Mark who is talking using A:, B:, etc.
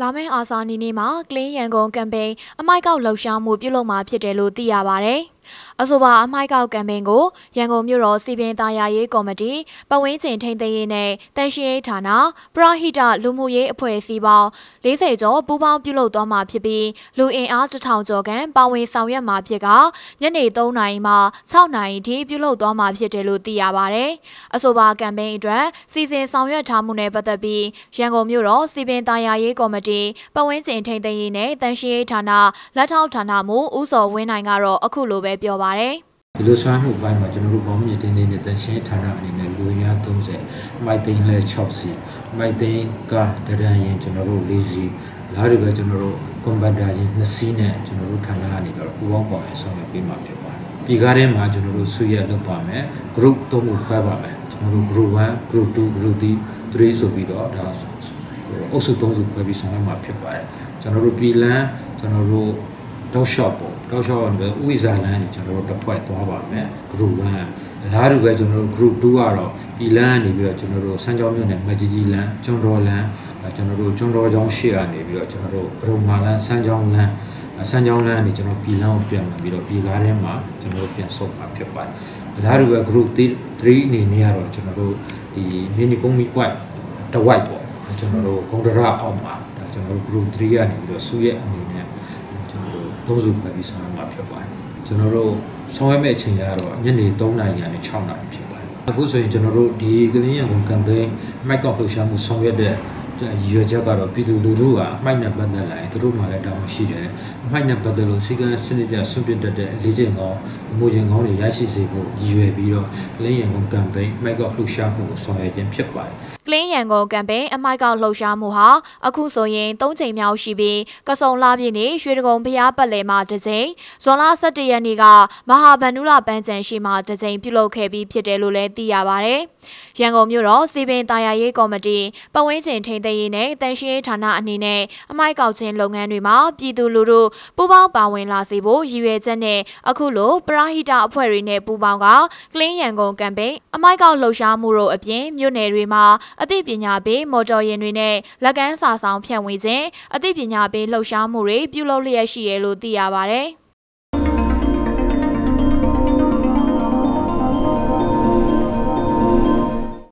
A: လာမယ့်အာဇာနည်နေ့မှာကလင်းရန်ကုန်ကမ်ပိန်းအမိုက်ကောက်လှုပ်ရှားမှုပြုလုပ်မှာဖြစ်တယ်လို့သိရပါဗျ။ အဆိုပါအမိုက်ကောက်ကမ်ပိန်းကိုရန်ကုန်မြို့တော်စီပင်သားယာရေးကော်မတီပဝင်းကျင်ထိန်းသိမ်းရေးနဲ့တန်ရှင်းရေးဌာနပရဟိတလူမှုရေးအဖွဲ့အစည်းပေါင်း40ကျော်ပူးပေါင်းပြုလုပ်သွားမှာဖြစ်ပြီးလူအင်အား1000ကျော်ခန့်ပါဝင်ဆောင်ရွက်မှာဖြစ်ကညနေ3နာရီမှ6နာရီထိပြုလုပ်သွားမှာဖြစ်တယ်လို့သိရပါဗျ။အဆိုပါကမ်ပိန်းအတွက်စီစဉ်ဆောင်ရွက်ထားမှုနဲ့ပတ်သက်ပြီးရန်ကုန်မြို့တော်စီပင်သားယာရေးကော်မတီပဝင်းကျင်ထိန်းသိမ်းရေးနဲ့တန်ရှင်းရေးဌာနလက်ထောက်ဌာနမှဦးစော်ဝင်းနိုင်ကတော့အခုလိုပဲပြောပါတယ်
B: ဒီလိုဆွမ်းမှုပိုင်းမှာကျွန်တော်တို့ဘောင်းမြေတင်းတင်းနဲ့တန်ရှင်းဌာနအနေနဲ့လူရ30မိုက်သိန်းလဲ6စီမိုက်သိန်းကဒရန်ရင်ကျွန်တော်တို့4စီလားတွေပဲကျွန်တော်တို့ကွန်ပျူတာရင်2စီးနဲ့ကျွန်တော်တို့ဌာနကနေတော့ပူပေါင်းပေါင်းဆောင်ရွက်ပေးမှာဖြစ်ပါတယ်ဒီကားထဲမှာကျွန်တော်တို့ဆွေးရလုပ်ပါမယ် group 3ခုခွဲပါမယ်ကျွန်တော်တို့ group 1 group 2 group 3ဆိုပြီးတော့ဒါအုပ်စု3စုခွဲပြီးဆောင်ရွက်မှာဖြစ်ပါတယ်ကျွန်တော်တို့ပြည်လန်းကျွန်တော်တို့ တောက်လျှော့ပေါ့တောက်လျှော့ကတော့ဥိဇာလန်းကျွန်တော်တို့တစ်ဖွဲ့သွားပါမယ် group 1အလားတူပဲကျွန်တော်တို့ group 2ကတော့ပြည်လန်းနေပြီးတော့ကျွန်တော်တို့စမ်းကြောင်းမြို့နယ်မကြီးကြီးလန်းကျွန်းတော်လန်းကျွန်တော်တို့ကျွန်းတော်ကျောင်းရှေ့ကနေပြီးတော့ကျွန်တော်တို့ဘရုံမာလန်းစမ်းကြောင်းလန်းစမ်းကြောင်းလန်းနေကျွန်တော်ပြည်လန်းကိုပြန်လာပြီးတော့ပြည်ကားထဲမှာကျွန်တော်တို့ပြန်ဆုတ်มาဖြစ်ပါတယ်အလားတူပဲ group 3အနေနဲ့ကတော့ကျွန်တော်တို့ဒီမင်းနီကုန်းမီပွိုက်တဝိုက်ပေါ့ကျွန်တော်တို့ဂုံဒရအောက်မှာဒါကျွန်တော်တို့ group 3ကနေပြီးတော့စုရဲ့အနေနဲ့ သုံးစုဖွဲ့ပြီးဆောင်ရွက်မှာဖြစ်ပါတယ်ကျွန်တော်တို့ဆောင်ရွက်မဲ့အချိန်ကတော့ညနေ3နာရီကနေ6နာရီဖြစ်ပါတယ်အခုဆိုရင်ကျွန်တော်တို့ဒီကလင်းရံကုန် campaign မိုက်ကောက်လှုပ်ရှားမှုဆောင်ရွက်တဲ့ရွေချက်ကတော့ပြည်သူလူထုကအမိုက်နဲ့ပတ်သက်လာရင်သူတို့မှလည်းတောင်းရှိတယ်အမိုက်နဲ့ပတ်သက်လို့စီကံစနစ်ကြဆွန့်ပစ်တတ်တဲ့လေးချိန်ကောင်းမူချိန်ကောင်းတွေရရှိစေဖို့ရည်ရွယ်ပြီးတော့ကလင်းရံကုန် campaign မိုက်ကောက်လှုပ်ရှားမှုကိုဆောင်ရွက်ခြင်းဖြစ်ပါတယ်
A: ကလင်းရန်ကုန်ကမ်ပိန်းအမိုက်ကောက်လှုပ်ရှားမှုဟာအခုဆိုရင်၃ချိန်မြောက်ရှိပြီးကစုံလာပြည့်နေရွှေတကုံဖျားပတ်လည်မှာတစ်ချိန်ဇွန်လ17ရက်နေ့ကမဟာဗန္ဓုလပန်းချံရှိမှာတစ်ချိန်ပြုလုပ်ခဲ့ပြီးဖြစ်တယ်လို့လည်းသိရပါဗျ။ရန်ကုန်မြို့တော်စီပင်တာယာရေးကော်မတီပဝင်းကျင်ထိန်းသိမ်းရေးနဲ့တန်ရှင်းဌာနအနေနဲ့အမိုက်ကောက်ခြင်းလုပ်ငန်းတွေမှာပြည်သူလူထုပူးပေါင်းပါဝင်လာစေဖို့ရည်ရွယ်ချက်နဲ့အခုလိုပရဟိတအဖွဲ့တွေနဲ့ပူးပေါင်းကကလင်းရန်ကုန်ကမ်ပိန်းအမိုက်ကောက်လှုပ်ရှားမှုတို့အပြင်မြို့နယ်တွေမှာအသိပညာပေးမော်တော်ယာဉ်တွေနဲ့လက်ကမ်းစာဆောင်ဖြန့်ဝေခြင်းအသိပညာပေးလှုပ်ရှားမှုတွေပြုလုပ်လျက်ရှိရလို့သိရပါဗျ။